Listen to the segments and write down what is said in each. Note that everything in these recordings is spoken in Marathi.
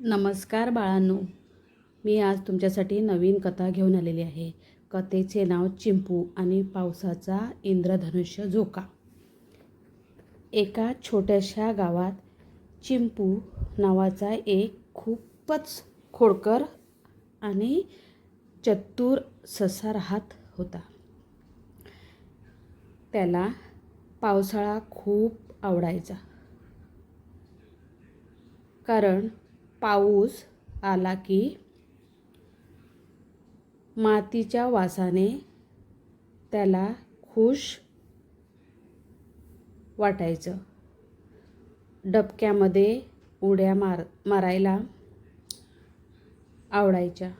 नमस्कार बाळांनो. मी आज तुमच्यासाठी नवीन कथा घेऊन आलेली आहे. कथेचे नाव चिंपू आणि पावसाचा इंद्रधनुष्य झोका. एका छोट्याशा गावात चिंपू नावाचा एक खूपच खोडकर आणि चतुर ससा राहत होता. त्याला पावसाळा खूप आवडायचा. कारण पाऊस आला की मातीच्या वासाने त्याला खुश वाटायचं. डबक्यामध्ये उड्या मार मारायला आवडायच्या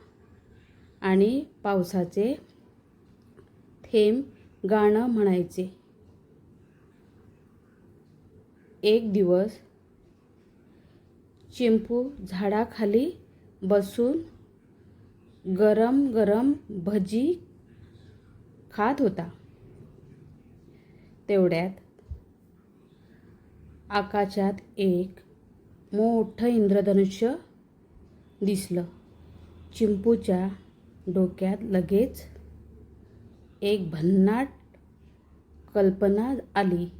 आणि पावसाचे थेंब गाणं म्हणायचे. एक दिवस चिंपू झाडाखाली बसून गरम गरम भजी खात होता. तेवढ्यात आकाशात एक मोठं इंद्रधनुष्य दिसलं. चिंपूच्या डोक्यात लगेच एक भन्नाट कल्पना आली.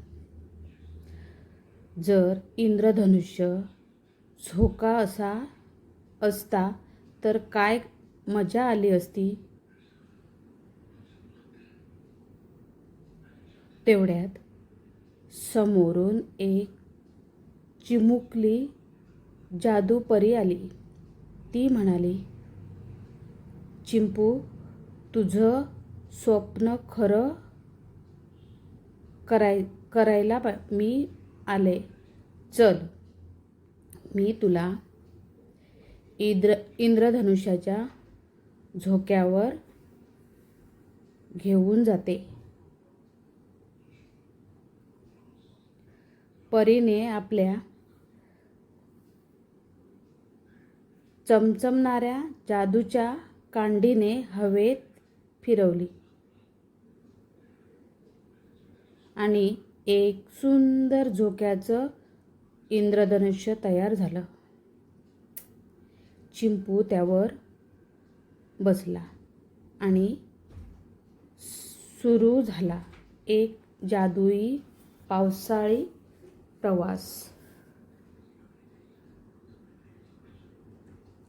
जर इंद्रधनुष्य झोका असा असता तर काय मजा आली असती? तेवढ्यात समोरून एक चिमुकली जादूपरी आली. ती म्हणाली चिंपू तुझं स्वप्न खरं कराय करायला मी आले. चल. मी तुला इंद्र इंद्रधनुष्याच्या झोक्यावर घेऊन जाते. परीने आपल्या चमचमणाऱ्या जादूच्या कांडीने हवेत फिरवली. आणि एक सुंदर झोक्याचं इंद्रधनुष्य तयार झालं. चिंपू त्यावर बसला आणि सुरू झाला एक जादुई पावसाळी प्रवास.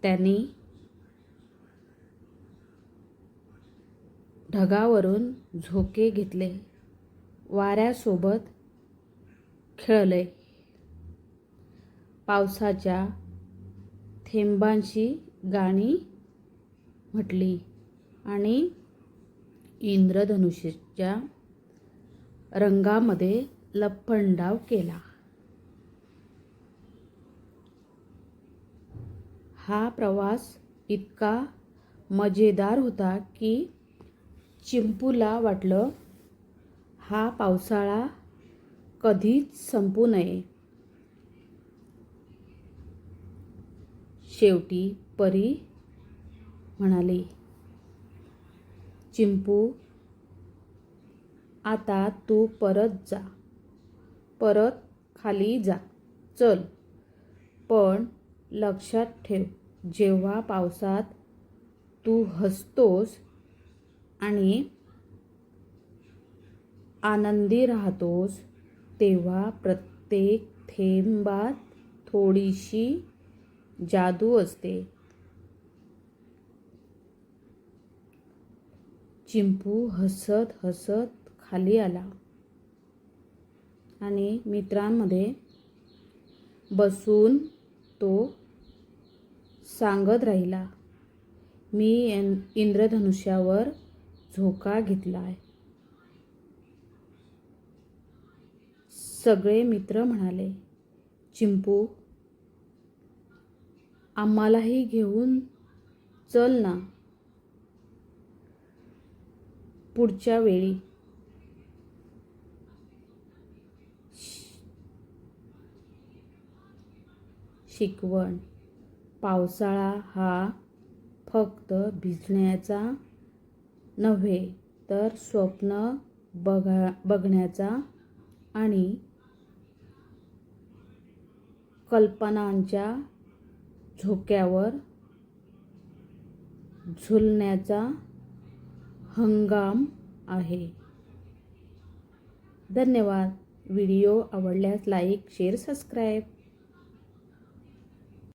त्यांनी ढगावरून झोके घेतले. वाऱ्यासोबत खेळले. पावसाच्या थेंबांशी गाणी म्हटली आणि इंद्रधनुष्याच्या रंगामध्ये लपंडाव केला. हा प्रवास इतका मजेदार होता की चिंपूला वाटलं हा पावसाळा कधीच संपू नये. शेवटी परी म्हणाली चिंपू आता तू परत जा. परत खाली जा. चल. पण लक्षात ठेव जेव्हा पावसात तू हसतोस आणि आनंदी राहतोस तेव्हा प्रत्येक थेंबात थोडीशी जादू असते. चिंपू हसत हसत खाली आला. आणि मित्रांमध्ये बसून तो सांगत राहिला मी इंद्रधनुष्यावर झोका घेतला आहे सगळे मित्र म्हणाले चिंपू आम्हालाही घेऊन चल ना. पुढच्या वेळी. शिकवण. पावसाळा हा फक्त भिजण्याचा नव्हे तर स्वप्न बघा बघण्याचा आणि कल्पनांच्या झोक्यावर झुलण्याचा हंगाम आहे. धन्यवाद. व्हिडिओ आवडल्यास लाईक शेअर सबस्क्राईब.